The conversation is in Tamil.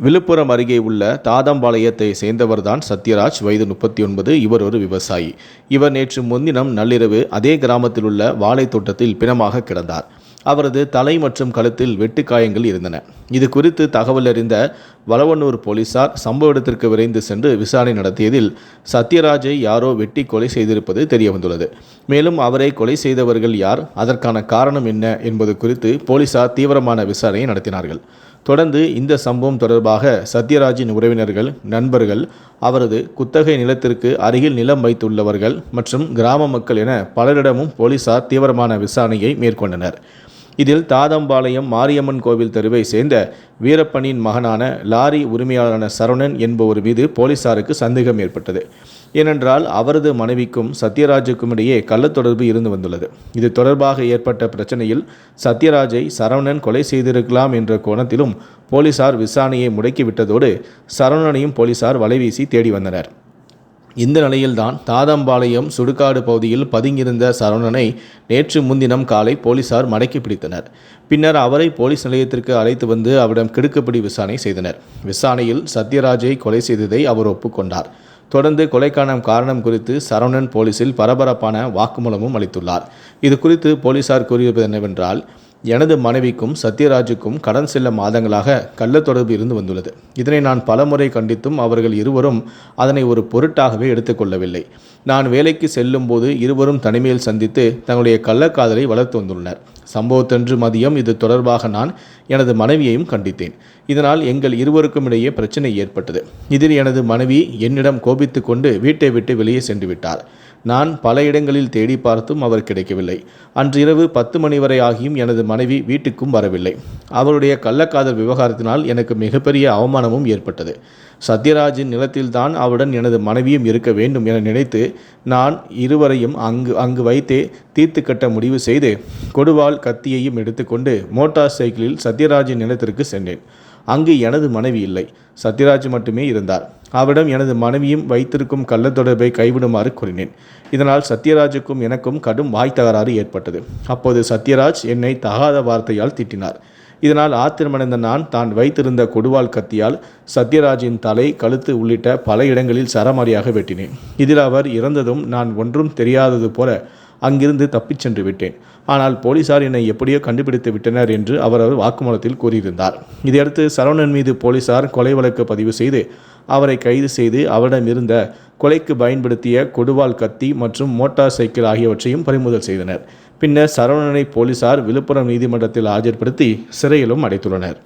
விழுப்புரம் அருகே உள்ள தாதம்பாளையத்தை சேர்ந்தவர்தான் சத்யராஜ். வயது முப்பத்தி ஒன்பது இவர் ஒரு விவசாயி. இவர் நேற்று முன்தினம் நள்ளிரவு அதே கிராமத்தில் உள்ள வாழைத்தோட்டத்தில் பிணமாக கிடந்தார். அவரது தலை மற்றும் கழுத்தில் வெட்டுக்காயங்கள் இருந்தன. இது குறித்து தகவல் அறிந்த வளவனூர் போலீசார் சம்பவ இடத்திற்கு விரைந்து சென்று விசாரணை நடத்தியதில் சத்யராஜை யாரோ வெட்டி கொலை செய்திருப்பது தெரியவந்துள்ளது. மேலும் அவரை கொலை செய்தவர்கள் யார் அதற்கான காரணம் என்ன என்பது குறித்து போலீசார் தீவிரமான விசாரணையை நடத்தினார்கள். தொடர்ந்து இந்த சம்பவம் தொடர்பாக சத்யராஜின் உறவினர்கள் நண்பர்கள் அவரது குத்தகை நிலத்திற்கு அருகில் நிலம் வைத்துள்ளவர்கள் மற்றும் கிராம மக்கள் என பலரிடமும் போலீசார் தீவிரமான விசாரணையை மேற்கொண்டனர். இதில் தாதம்பாளையம் மாரியம்மன் கோவில் தெருவை சேர்ந்த வீரப்பனின் மகனான லாரி உரிமையாளரான சரவணன் என்பவர் மீது போலீசாருக்கு சந்தேகம் ஏற்பட்டது. ஏனென்றால் அவரது மனைவிக்கும் சத்யராஜுக்கும் இடையே கள்ளத்தொடர்பு இருந்து வந்துள்ளது. இது தொடர்பாக ஏற்பட்ட பிரச்சனையில் சத்யராஜை சரவணன் கொலை செய்திருக்கலாம் என்ற கோணத்திலும் போலீசார் விசாரணையை முடக்கிவிட்டதோடு சரவணனையும் போலீசார் வலைவீசி தேடி வந்தனர். இந்த நிலையில்தான் தாதம்பாளையம் சுடுகாடு பகுதியில் பதுங்கியிருந்த சரவணனை நேற்று முன்தினம் காலை போலீசார் மடக்கி பிடித்தனர். பின்னர் அவரை போலீஸ் நிலையத்திற்கு அழைத்து வந்து அவரிடம் கிடுக்குப்பிடி விசாரணை செய்தனர். விசாரணையில் சத்யராஜை கொலை செய்ததை அவர் ஒப்புக்கொண்டார். தொடர்ந்து கொலைக்கான காரணம் குறித்து சரவணன் போலீசில் பரபரப்பான வாக்குமூலமும் அளித்துள்ளார். இது குறித்து போலீசார் கூறியிருப்பது என்னவென்றால் எனது மனைவிக்கும் சத்யராஜுக்கும் கடன் செல்ல மாதங்களாக கள்ள தொடர்பு இருந்து வந்துள்ளது. இதனை நான் பலமுறை கண்டித்தும் அவர்கள் இருவரும் அதனை ஒரு பொருட்டாகவே எடுத்துக்கொள்ளவில்லை நான் வேலைக்கு செல்லும் போது இருவரும் தனிமையில் சந்தித்து தங்களுடைய கள்ளக்காதலை வளர்த்து வந்துள்ளனர். சம்பவத்தன்று மதியம் இது தொடர்பாக நான் எனது மனைவியையும் கண்டித்தேன். இதனால் எங்கள் இருவருக்கும் இடையே பிரச்சனை ஏற்பட்டது. இதில் எனது மனைவி என்னிடம் கோபித்து கொண்டு வீட்டை விட்டு வெளியே சென்று விட்டார். நான் பல இடங்களில் தேடி பார்த்தும் அவர் கிடைக்கவில்லை. அன்று இரவு பத்து மணி வரை ஆகியும் எனது மனைவி வீட்டுக்கும் வரவில்லை. அவருடைய கள்ளக்காதல் விவகாரத்தினால் எனக்கு மிகப்பெரிய அவமானமும் ஏற்பட்டது. சத்யராஜின் நிலத்தில்தான் அவருடன் எனது மனைவியும் இருக்க வேண்டும் என நினைத்து நான் இருவரையும் அங்கு அங்கு வைத்தே தீர்த்து கட்ட முடிவு செய்து கொடுவாள் கத்தியையும் எடுத்துக்கொண்டு மோட்டார் சைக்கிளில் சத்யராஜின் நிலத்திற்கு சென்றேன். அங்கு எனது மனைவி இல்லை. சத்யராஜ் மட்டுமே இருந்தார். அவரிடம் எனது மனைவியும் வைத்திருக்கும் கள்ளத்தொடர்பை கைவிடுமாறு கூறினேன். இதனால் சத்யராஜுக்கும் எனக்கும் கடும் வாய் தகராறு ஏற்பட்டது. அப்போது சத்யராஜ் என்னை தகாத வார்த்தையால் திட்டினார். இதனால் ஆத்திரமடைந்த நான் தான் வைத்திருந்த கொடுவால் கத்தியால் சத்யராஜின் தலை கழுத்து உள்ளிட்ட பல இடங்களில் சரமாரியாக வெட்டினேன். இதில் அவர் இறந்ததும் நான் ஒன்றும் தெரியாதது போல அங்கிருந்து தப்பிச் சென்று விட்டேன். ஆனால் போலீசார் என்னை எப்படியோ கண்டுபிடித்து விட்டனர் என்று அவர் அவர் வாக்குமூலத்தில் கூறியிருந்தார். இதையடுத்து சரவணன் மீது போலீசார் கொலை வழக்கு பதிவு செய்து அவரை கைது செய்து அவரிடம் இருந்த கொலைக்கு பயன்படுத்திய கொடுவால் கத்தி மற்றும் மோட்டார் சைக்கிள் ஆகியவற்றையும் பறிமுதல் செய்தனர். பின்னர் சரவணனை போலீசார் விழுப்புரம் நீதிமன்றத்தில் ஆஜர்படுத்தி சிறையிலும் அடைத்துள்ளனர்.